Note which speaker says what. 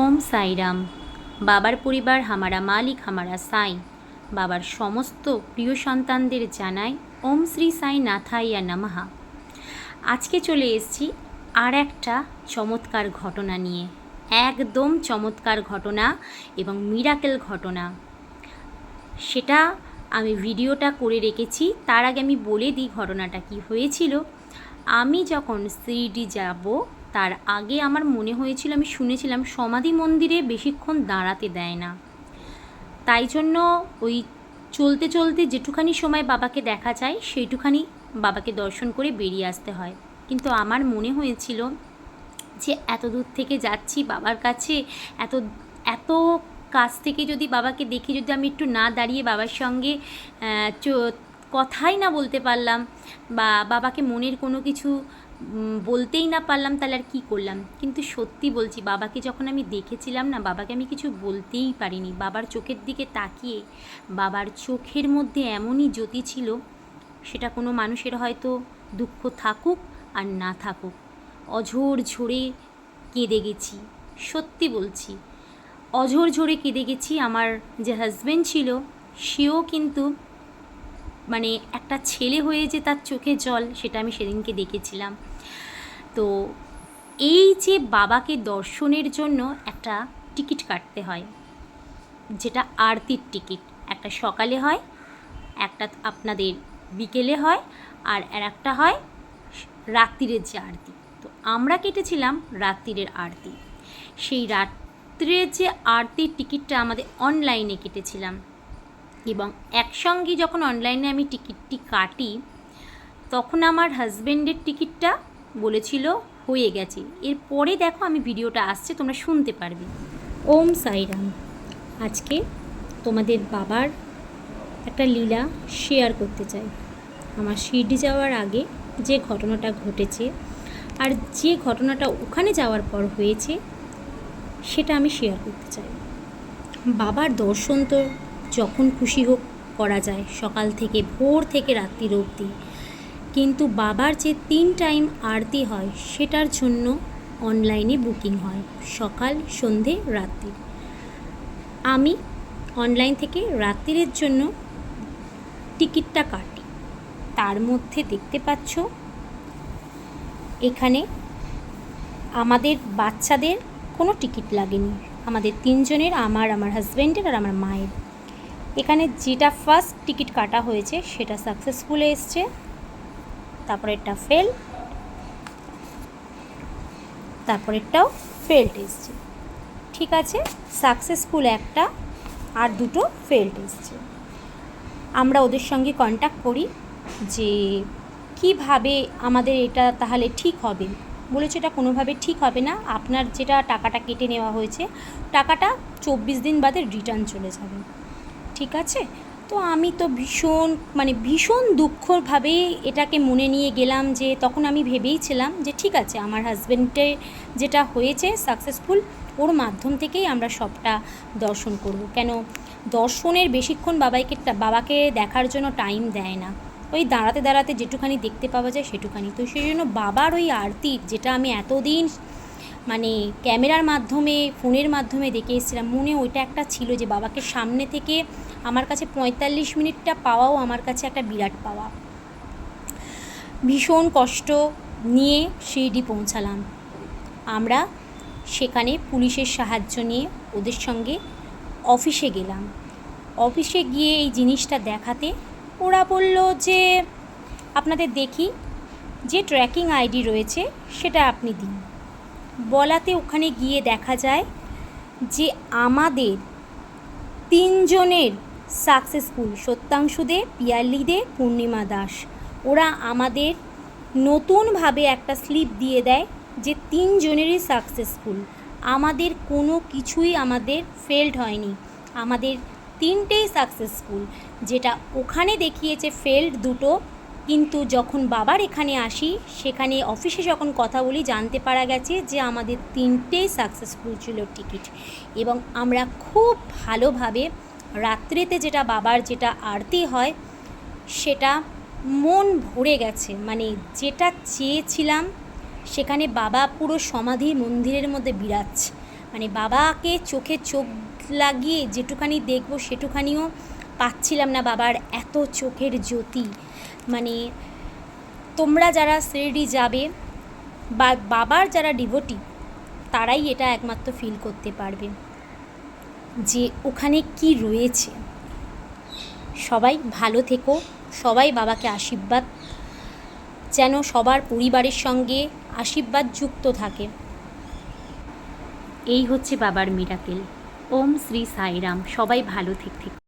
Speaker 1: ওম সাইরাম। বাবার পরিবার, হামারা মালিক, হামারা সাই। বাবার সমস্ত প্রিয় সন্তানদের জানাই ওম শ্রী সাই নাথাইয়া নামাহা আজকে চলে এসেছি আর একটা চমৎকার ঘটনা নিয়ে। একদম চমৎকার ঘটনা এবং মিরাকেল ঘটনা। সেটা আমি ভিডিওটা করে রেখেছি, তার আগে আমি বলে দিই ঘটনাটা কি হয়েছিল। আমি যখন সিডি যাব তার আগে আমার মনে হয়েছিল, আমি শুনেছিলাম সমাধি মন্দিরে বেশিক্ষণ দাঁড়াতে দেয় না। তাই জন্য ওই চলতে চলতে যেটুখানি সময় বাবাকে দেখা যায়, সেইটুখানি বাবাকে দর্শন করে বেরিয়ে আসতে হয়। কিন্তু আমার মনে হয়েছিল যে এত দূর থেকে যাচ্ছি বাবার কাছে, এত এত কাছ থেকে যদি বাবাকে দেখে, যদি আমি একটু না দাঁড়িয়ে বাবার সঙ্গে কথাই না বলতে পারলাম বা বাবাকে মনের কোনো কিছু বলতেই না পারলাম তাহলে আর কী করলাম। কিন্তু সত্যি বলছি, বাবাকে যখন আমি দেখেছিলাম না, বাবাকে আমি কিছু বলতেই পারিনি। বাবার চোখের দিকে তাকিয়ে, বাবার চোখের মধ্যে এমনই জ্যোতি ছিল, সেটা কোনো মানুষের হয়তো দুঃখ থাকুক আর না থাকুক। অঝোর ঝরে কেঁদে গেছি, সত্যি বলছি। অঝোর ঝরে কেঁদে গেছি, আমার যে হাজব্যান্ড ছিল, সেও কিন্তু মানে একটা ছেলে হয়ে যে তার চোখে জল, সেটা আমি সেদিনকে দেখেছিলাম। তো এই যে বাবাকে দর্শনের জন্য একটা টিকিট কাটতে হয়, যেটা আরতির টিকিট। একটা সকালে হয়, একটা আপনাদের বিকেলে হয়, আর আর একটা হয় রাত্রিরের যে আরতি। তো আমরা কেটেছিলাম রাত্রিরের আরতি। সেই রাত্রের যে আরতির টিকিটটা আমাদের অনলাইনে কেটেছিলাম। এবং একসঙ্গে যখন অনলাইনে আমি টিকিটটি কাটি, তখন আমার হাজব্যান্ডের টিকিটটা বলেছিল হয়ে গেছে। এরপরে দেখো আমি ভিডিওটা আসছে, তোমরা শুনতে পারবে। ওম সাইরাম। আজকে তোমাদের বাবার একটা লীলা শেয়ার করতে চাই। আমার শিরডি যাওয়ার আগে যে ঘটনাটা ঘটেছে আর যে ঘটনাটা ওখানে যাওয়ার পর হয়েছে, সেটা আমি শেয়ার করতে চাই। বাবার দর্শন তো যখন খুশি হোক করা যায়, সকাল থেকে ভোর থেকে রাত্রির অবধি। কিন্তু বাবার যে তিন টাইম আরতি হয়, সেটার জন্য অনলাইনে বুকিং হয়, সকাল, সন্ধে, রাত্রি। আমি অনলাইন থেকে রাত্রিরের জন্য টিকিটটা কাটি। তার মধ্যে দেখতে পাচ্ছ, এখানে আমাদের বাচ্চাদের কোনো টিকিট লাগেনি। আমাদের তিনজনের, আমার আমার হাজব্যান্ডের আর আমার মায়ের। এখানে যেটা ফার্স্ট টিকিট কাটা হয়েছে, সেটা সাকসেসফুল এসছে। তারপরেরটা ফেল তারপরেরটাও ফেল্ড এসছে। ঠিক আছে? সাকসেসফুল একটা, আর দুটো ফেল্ড এসছে। আমরা ওদের সঙ্গে কন্ট্যাক্ট করি যে, কীভাবে আমাদের এটা তাহলে ঠিক হবে? বলেছে এটা কোনোভাবে ঠিক হবে না। আপনার যেটা টাকাটা কেটে নেওয়া হয়েছে, টাকাটা চব্বিশ দিন বাদে রিটার্ন চলে যাবে। ঠিক আছে? তো আমি তো ভীষণ মানে ভীষণ দুঃখভাবেই এটাকে মনে নিয়ে গেলাম যে তখন আমি ভেবেইছিলাম যে ঠিক আছে, আমার হাজব্যান্ডে যেটা হয়েছে সাকসেসফুল ওর মাধ্যম থেকেই আমরা সবটা দর্শন করব। কেন? দর্শনের বেশিক্ষণ বাবাইকে, বাবাকে দেখার জন্য টাইম দেয় না। ওই দাঁড়াতে দাঁড়াতে যেটুখানি দেখতে পাওয়া যায় সেটুখানি। তো সেই জন্য বাবার ওই আরতি, যেটা আমি এতদিন মানে ক্যামেরার মাধ্যমে, ফোনের মাধ্যমে দেখে এসেছিলাম। মনে ওইটা একটা ছিল যে বাবাকে সামনে থেকে আমার কাছে পঁয়তাল্লিশ মিনিটটা পাওয়াও আমার কাছে একটা বিরাট পাওয়া। ভীষণ কষ্ট নিয়ে শিরডি পৌঁছালাম। আমরা সেখানে পুলিশের সাহায্য নিয়ে ওদের সঙ্গে অফিসে গেলাম। অফিসে গিয়ে এই জিনিসটা দেখাতে ওরা বলল যে, আপনাদের দেখি, যে ট্র্যাকিং আইডি রয়েছে সেটা আপনি দিন। বলাতে ওখানে গিয়ে দেখা যায় যে আমাদের তিনজনের সাকসেসফুল সত্যাংশু দে পিয়ালি দে পূর্ণিমা দাস। ওরা আমাদের নতুনভাবে একটা স্লিপ দিয়ে দেয় যে তিনজনেরই সাকসেসফুল আমাদের কোনো কিছুই আমাদের ফেল্ড হয়নি। আমাদের তিনটেই সাকসেসফুল যেটা ওখানে দেখিয়েছে ফেল্ড দুটো কিন্তু যখন বাবার এখানে আসি, সেখানে অফিসে যখন কথা বলি, জানতে পারা গেছে যে আমাদের তিনটেই সাকসেসফুল ছিল টিকিট এবং আমরা খুব ভালোভাবে রাত্রেতে যেটা বাবার যেটা আরতি হয়, সেটা মন ভরে গেছে। মানে যেটা চেয়েছিলাম, সেখানে বাবা পুরো সমাধি মন্দিরের মধ্যে বিরাজ। মানে বাবাকে চোখে চোখ লাগিয়ে যেটুখানি দেখব, সেটুখানিও পাচ্ছিলাম না বাবার এত চোখের জ্যোতি। মানে তোমরা যারা শিরডি যাবে বা বাবার যারা ডিভোটি তারাই এটা একমাত্র ফিল করতে পারবে। যে ওখানে কি রয়েছে। সবাই ভালো থেকো, সবাই বাবাকে আশীর্বাদ। যেন সবার পরিবারের সঙ্গে আশীর্বাদ যুক্ত থাকে। এই হচ্ছে বাবার মিরাকেল ওম শ্রী সাইরাম, সবাই ভালো থেক